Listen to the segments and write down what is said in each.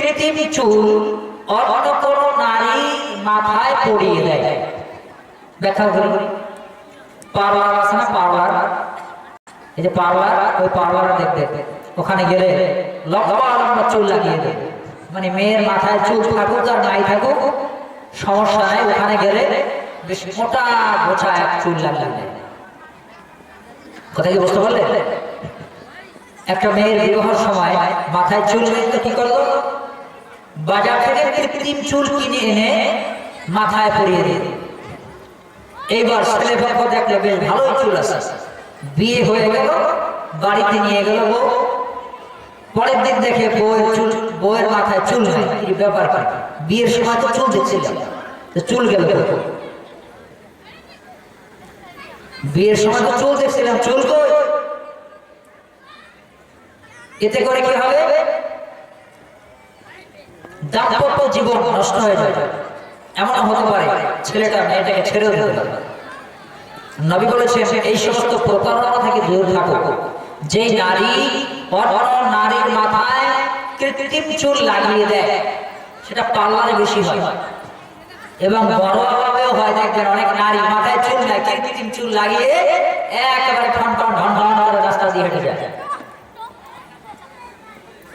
কৃত্রিম চুল অন্য কোনো নারী মাথায় পরিয়ে দেয়। ব্যাখ্যা করি পার্লার আছে না পার্লার এই যে পার্লার ওই পার্লার দেখতে। ওখানে গেলে লম্বা লম্বা চুল লাগিয়ে দেয়। মানে মেয়ের মাথায় চুল থাকুক আর নাই থাকুক, সমস্যা নাই, ওখানে গেলে বেশ মোটা গোছা এক চুল লাগিয়ে দেয়। কথা কি বুঝতে পারলে? একটা মেয়ের বিবাহের সময় মাথায় চুল কি করল? বাজার থেকে কৃত্রিম চুল কিনে এনে মাথায় পরিয়ে দিল। এইবার ছেলে পক্ষ দেখল বেশ ভালোই চুল আছে। বিয়ে হয়ে গেল, বাড়িতে নিয়ে গেল বউ। পরের দিন দেখে বউয়ের চুল, বউয়ের মাথায় চুল নাই। কি ব্যাপার? কি বিয়ের সময় তো চুল দিচ্ছিল চুল গেল কোথায়? বিয়ের সময় তো চুল দেখছিলাম চুল এতে করে কি হবে? দাম্পত্য জীবন নষ্ট হয়ে যায় এমন হতে পারে ছেলেটা মেয়েটাকে ছেড়ে দিতে পারে। নবী বলেছে এই সমস্ত প্রতারণা থেকে দূরে থাকো। যে নারী নারীর মাথায় কৃত্রিম চুল লাগিয়ে দেয়, সেটা পার্লারে বেশি হয়। এবং বড় অভাবেও হয়। দেখবেন অনেক নারী মাথায় চুল নাই কৃত্রিম চুল লাগিয়ে একেবারে ঠন ঠন ঢন ঢন রাস্তা দিয়ে হেঁটে যায়।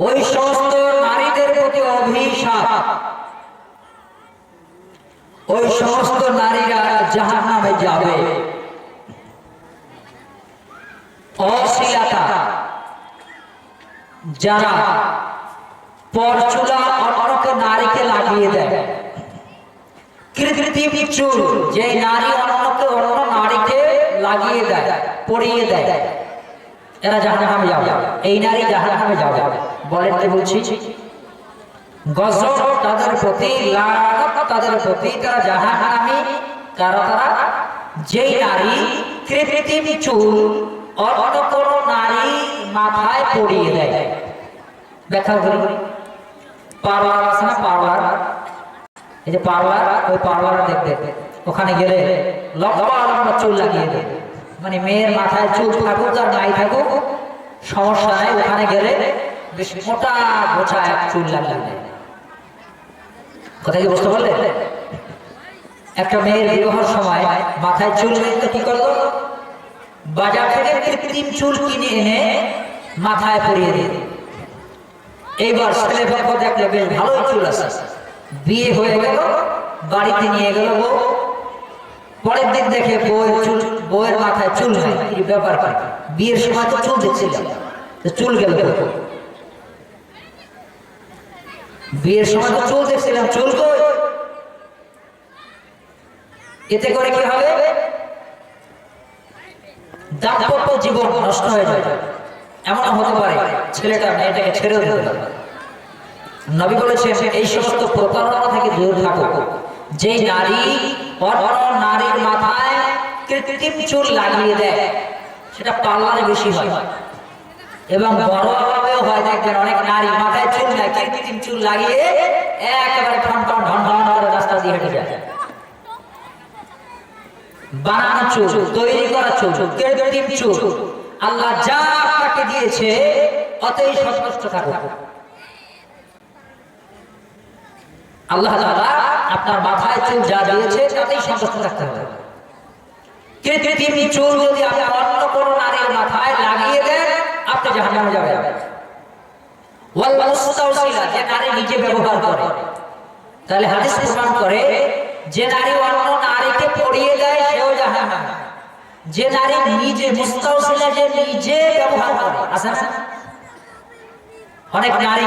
ওই সমস্ত নারীদের প্রতি অভিশাপ। ওই সমস্ত নারীরা জাহান নামে যাবে। অশীলতা। যারা পরচুলা অন্যকে নারীকে লাগিয়ে দেয়। কৃত্রিম চুল যে নারী অন্যকে অন্য নারীকে লাগিয়ে দেয়, পরিয়ে দেয়। এরা জাহান্নামে যাবে। এই নারী জাহান্নামে যাবে। বলেন কি বলছি? গজব তাদের প্রতি লানত তাদের প্রতি, তারা জাহান্নামী, কারণ তারা যেই নারী কৃত্রিম চুল, অন্য কোন নারী মাথায় পরিয়ে দেয়। ব্যাখ্যা করি। পার্লার আছে না পার্লার এই যে পার্লার ওই পার্লার দেখতে। ওখানে গেলে লম্বা লম্বা চুল লাগিয়ে দেয়। মানে মেয়ের মাথায় চুল থাকুক আর নাই থাকুক, সমস্যা নাই, ওখানে গেলে বেশ মোটা গোছা এক চুল দেয় কথা কি বুঝতে পারলে? একটা মেয়ের বিবাহের সময় মাথায় চুল বেঁধে কি করল? বাজার থেকে কৃত্রিম চুল কিনে এনে মাথায় পরিয়ে দিল। এইবার ছেলে পক্ষ দেখল, বেশ ভালো চুল আছে। বিয়ে হয়ে গেল, বাড়িতে নিয়ে গেল পরের দিন দেখে বউয়ের চুল বউয়ের মাথায় চুল নাই, কি ব্যাপার? বিয়ের সময় তো চুল দিচ্ছিল চুল গেল বিয়ের সময় তো চুল দেখছিলাম চুল কই? এতে করে কি হবে? দাম্পত্য জীবন নষ্ট হয়ে যাবে। এমন হতে পারে, ছেলেটা মেয়েটাকে ছেড়ে দিতে পারে। নবী বলেছে এই সমস্ত প্রতারণা থেকে দূরে থাকো। যে নারী অন্য কৃত্রিম চুল লাগিয়ে দেয়, সেটা পার্লারে বেশি হয়। এবং বড় অভাবেও হয়, দেখবেন অনেক নারী মাথায় চুল নাই কৃত্রিম চুল লাগিয়ে একেবারে রাস্তা দিয়ে হেঁটে যায়। বানানো চুল, তৈরি করা চুল কৃত্রিম চুল। আল্লাহ যা আপনাকে দিয়েছে অতই সন্তুষ্ট থাকুক আল্লাহ আপনার মাথায় চুল যা দিয়েছে, তাতেই সন্তুষ্ট থাকতে হবে। কৃত্রিম চুল যদি আপনি অন্য কোনো নারীর মাথায় লাগিয়ে দেন, আপনি জাহান্নামে যাবেন। ওয়াল মুস্তাওসিলা যে তাহলে হাদিস প্রমাণ করে, যে নারী অন্য নারীকে পড়িয়ে দেয়, সেও জাহান্নামে। যে নারী নিজে মুস্তাওসিলা যে নিজে ব্যবহার করে, আছে না? অনেক নারী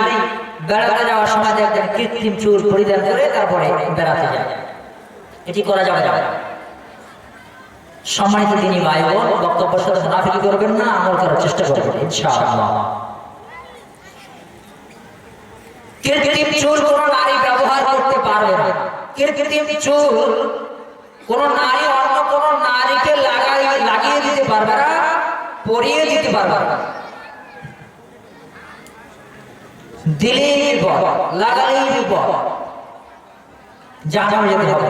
বেড়াতে যাওয়ার সময় দেখবেন কৃত্রিম চুল পরিধান করে তারপরে বেড়াতে যায়। এটি করা যাবে না। সম্মানিত তিনি ভাই বক্তব্য মুনাফিকি করবেন না, আমল করার চেষ্টা করবেন, ইনশাআল্লাহ। কৃত্রিম চুল কোন নারী ব্যবহার করতে পারবে না। কৃত্রিম চুল কোন নারী অন্য কোন নারীকে লাগাই, লাগিয়ে দিতে পারবে না, পরিয়ে দিতে পারবে না। দিলেই বিপদ লাগালেই বিপদ জানানো যেতে হবে।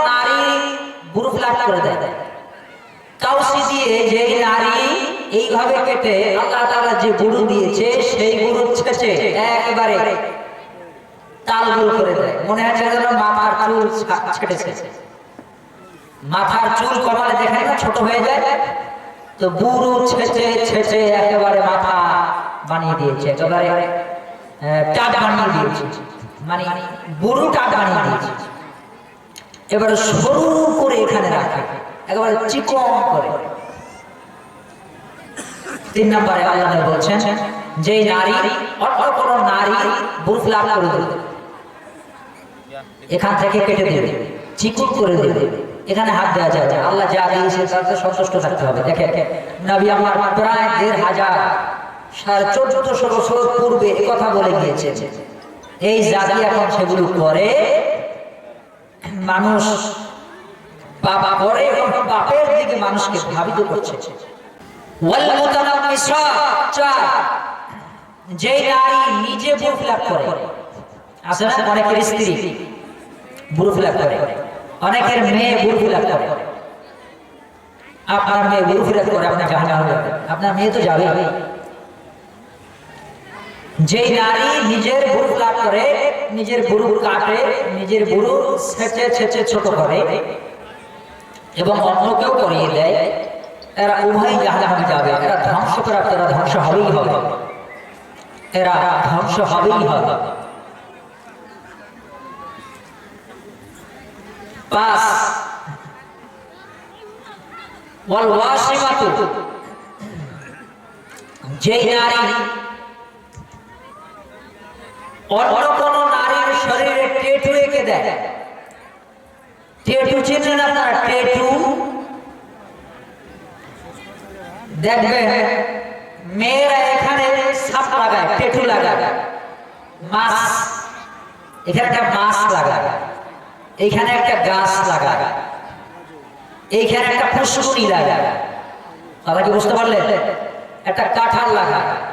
বুরুফ লাভ করে দেয়। কাউসি দিয়ে যে নারী এইভাবে কেটে আল্লাহ তাআলা যে গুরু দিয়েছে, সেই গুরু ছেঁচে একেবারে তাল গোল করে দেয়। মনে হচ্ছে যেন মাথার চুল ছেটেছে। মাথার চুল কমালে দেখেন না, ছোট হয়ে যায়? তো বুড়ো ছেঁচে ছেঁচে একেবারে মাথা বানিয়ে দিয়েছে, একেবারে টাট বানিয়ে দিয়েছে। মানে বুড়ো টাট বানিয়ে দিয়েছে। এবারে সরু করে এখানে রাখে। একেবারে চিকন করে। তিন নম্বরে আল্লাহ বলছেন যে নারী অন্য কোন নারী বুরফ লাভ করে দেবে, এখান থেকে কেটে দেবে, চিকন করে দেবে। এখানে হাত দেওয়া না। আল্লাহ যা দিয়েছে তাতে সন্তুষ্ট থাকতে হবে। দেখে নবী আমার প্রায় দেড় হাজার, সাড়ে চোদ্দশো বছর পূর্বে কথা বলে গিয়েছে এই জাতি এখন সেগুলো করে মানুষ বাবা পরে বাপের দিকে মানুষকে ভাবিত করছে। যে নারী নিজে বুড়ো ফিলাপ করে না অনেকের স্ত্রী বুড়ো করে, অনেকের মেয়ে বুড়ো ফিলাপ করে। আপনার মেয়ে বুড়ো ফিলাপ করে, আপনার জাহান্নামে হবে আপনার মেয়ে তো যাবে যে নারী নিজের বুড়ো লাভ করে, নিজের বুড়ো কাটে, নিজের বুড়ো ছেঁচে ছেঁচে ছোট করে এবং অন্যকেও করিয়ে দেয়, এরা উভয় জাহান্নামে যাবে। এরা ধ্বংস করার এরা ধ্বংস হবেই হবে। এরা ধ্বংস হবেই হবে। পাঁচ। যে নারী অন্য কোন নারীর শরীরে টেটু এঁকে দেয়। টেটু চিনলেন আপনারা টেটু। দেখবেন মেয়েরা এখানে সাপ লাগায়, টেটু লাগায়। মাছ, এখানে একটা মাছ লাগায়। এইখানে একটা গাছ লাগায়। এইখানে একটা পুষ্কুনি লাগায়। তারা কি বুঝতে পারলেন একটা কাঁঠাল লাগায়।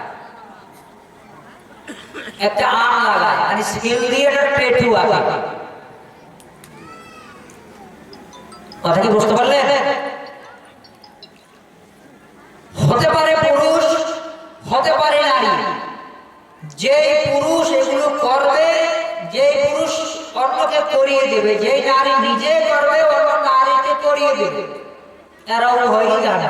একটা আম লাগায় মানে স্কিল দিয়ে একটা আঁকা কথা কি বুঝতে পারলেন হতে পারে পুরুষ, হতে পারে নারী। যে পুরুষ এগুলো করবে যে পুরুষ অন্যকে করিয়ে দেবে যে নারী নিজে করবে, অন্য নারীকে করিয়ে দেবে। এরাও হয়েই জানে।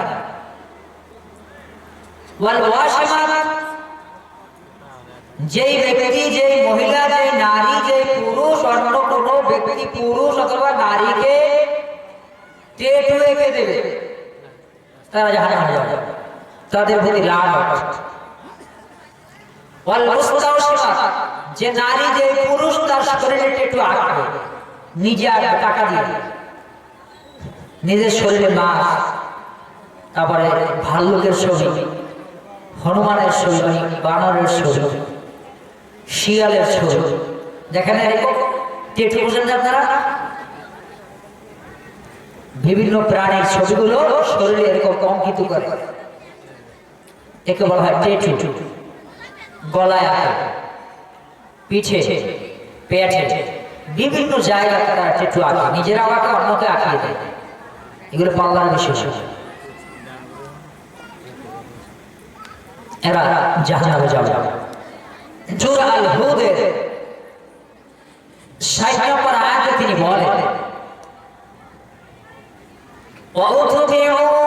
যেই ব্যক্তি, যেই মহিলা, যে নারী, যে পুরুষ, অন্য কোনো ব্যক্তি, পুরুষ অথবা নারীকে টেটু এঁকে দেবে, তারা জাহান্নামে যাবে। তাদের প্রতি লাভ যে নারী, যে পুরুষ, তার শরীরে টেটু আঁকবে, নিজে আঁকবে, টাকা দিয়ে। নিজের শরীরে মাছ, তারপরে ভাল্লুকের ছবি, হনুমানের ছবি, বানরের ছবি। শিয়ালের ছবি দেখেন টেটু বুঝেন না আপনারা? বিভিন্ন প্রাণীর ছবিগুলো শরীরে এরকম অঙ্কিত করে। একে বলা হয় টেটু। গলায় পিঠে পেটে বিভিন্ন জায়গায় তারা টেটু আঁকে। নিজেরাও আঁকে অন্যকে আঁকিয়ে দেয়। এগুলো পাল্লার বিশেষ এরা জাহান্নামে যাবে জোর আল হুদের ষাট নম্বর আয়াতে তিনি বলেন وأطيعوا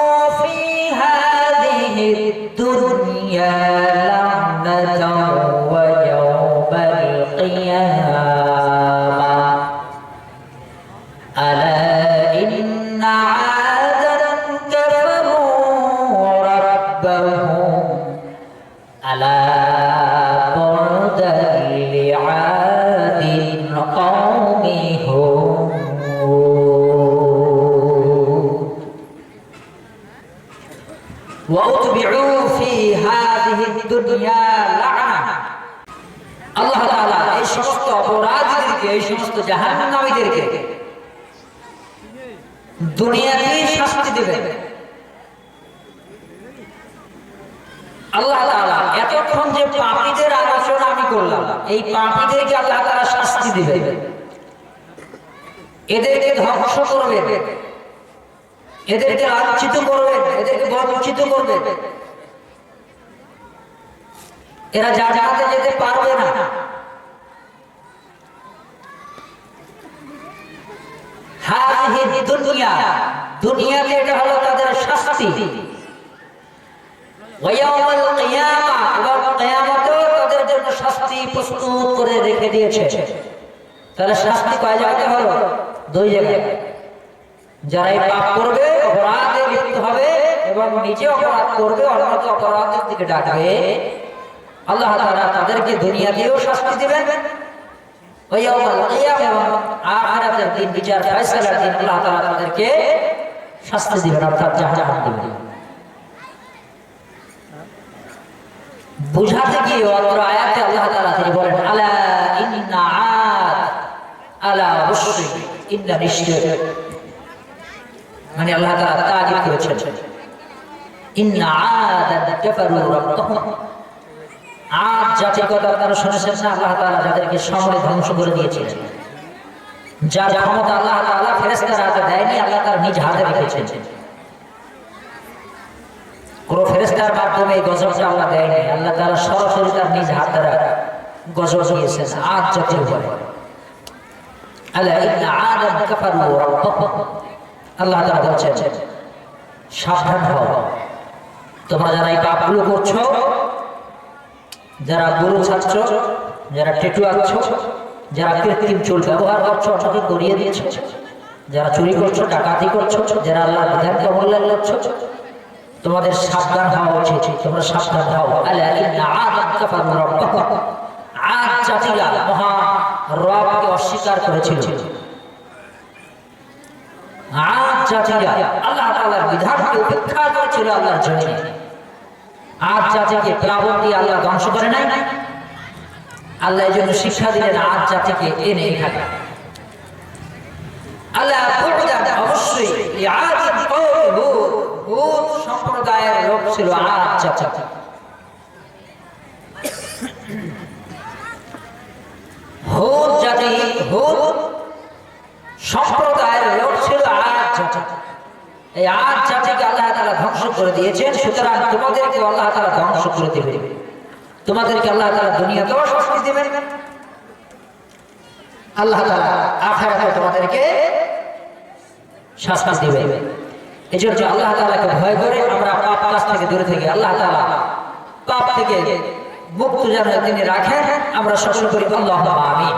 আল্লাহ এই সমস্ত অপরাধীদেরকে, এই সমস্ত জাহান্নামীদেরকে দুনিয়াতে শাস্তি দেবেন। আল্লাহ এতক্ষণ যে পাপীদের আলোচনা আমি করলাম, এই পাপীদেরকে আল্লাহ তাআলা শাস্তি দিবেন। এদেরকে ধ্বংস করবেন। এদেরকে আলোচিত করবে এদেরকে বঞ্চিত করবে এরা জান্নাতে যেতে পারবে না। শাস্তি। করে রেখে দিয়েছে। শাস্তি দুই যারা পাপ করবে, অপরাধে লিপ্ত হবে, এবং নিজে অপরাধ করবে, অন্যকে অপরাধের দিকে ডাকবে আল্লাহ তাআলা তাদেরকে দুনিয়াতেও শাস্তি দিবেন। আখিরাতের দিন, বিচার ফয়সালার দিন, আল্লাহ তাআলা তাদেরকে শাস্তি দিবেন, অর্থাৎ জাহান্নাম দিবেন। বুঝাতে গিয়ে অত্র আয়াতে আল্লাহ তাআলা তিনি বলেন, আলা ইন্না আদ, আলা অবশ্যই ইন্না নিশ্চয়। মানে আল্লাহ তাআলা তাগিদ করেছেন। ইন্না আদান কাফারু রাব্বাহুম। আদ জাতির কথা আপনারা শুনেছেন আল্লাহ তাআলা যাদেরকে সমরে ধ্বংস করে দিয়েছিলেন, যার ক্ষমতা আল্লাহ তাআলা ফেরেশতার হাতে দেয়নি, আল্লাহ তাআলা নিজ হাতে রেখেছেন। কোন ফেরেশতার মাধ্যমে এই গজবটা আল্লাহ দেয়নি, আল্লাহ তাআলা সরাসরি তার নিজ হাত দ্বারা গজব দিয়েছেন আদ জাতির উপরে। আল্লাহ বলছেন, সাবধান হও। তোমরা যারা এই পাপগুলো করছ যারা গরু ছাড়ছ, যারা টেটু আঁকছ, যারা কৃত্রিম চুল ব্যবহার করছ অন্যকে করিয়ে দিয়েছ যারা চুরি করছ, ডাকাতি করছ, যারা আল্লাহ বিধানকে অমূল্যায়ন করছ, তোমাদের সাবধান হওয়া উচিত, তোমরা সাবধান হও। আদ জাতিরা মহা রবকে অস্বীকার করেছিল। আদ জাতিরা আল্লাহ তাআলার বিধানকে উপেক্ষা করেছিল আল্লাহর জন্য। আজ জাতিকে প্লাবন দিয়ে আল্লাহ ধ্বংস করে নাই। আল্লাহ এই জন্য শিক্ষা দিলেন আজ জাতিকে এনে এখানে। সম্প্রদায়ের লোক ছিল আজ জাতি। সম্প্রদায়ের লোক ছিল আজ এই আজ জাতিকে আল্লাহ তাআলা ধ্বংস করে দিয়েছেন, সুতরাং তোমাদেরকে আল্লাহ তাআলা ধ্বংস করে দেবে। তোমাদেরকে আল্লাহ তাআলা দুনিয়াতেও শাস্তি দেবেন আল্লাহ আখিরাতে তোমাদেরকে শাস্তি দেবে। এজন্য আল্লাহ তাআলাকে ভয় করে আমরা পাপ থেকে দূরে থেকে আল্লাহ তাআলা পাপ থেকে মুক্ত যেন তিনি রাখেন, আমরা সকল করি আল্লাহ আমিন।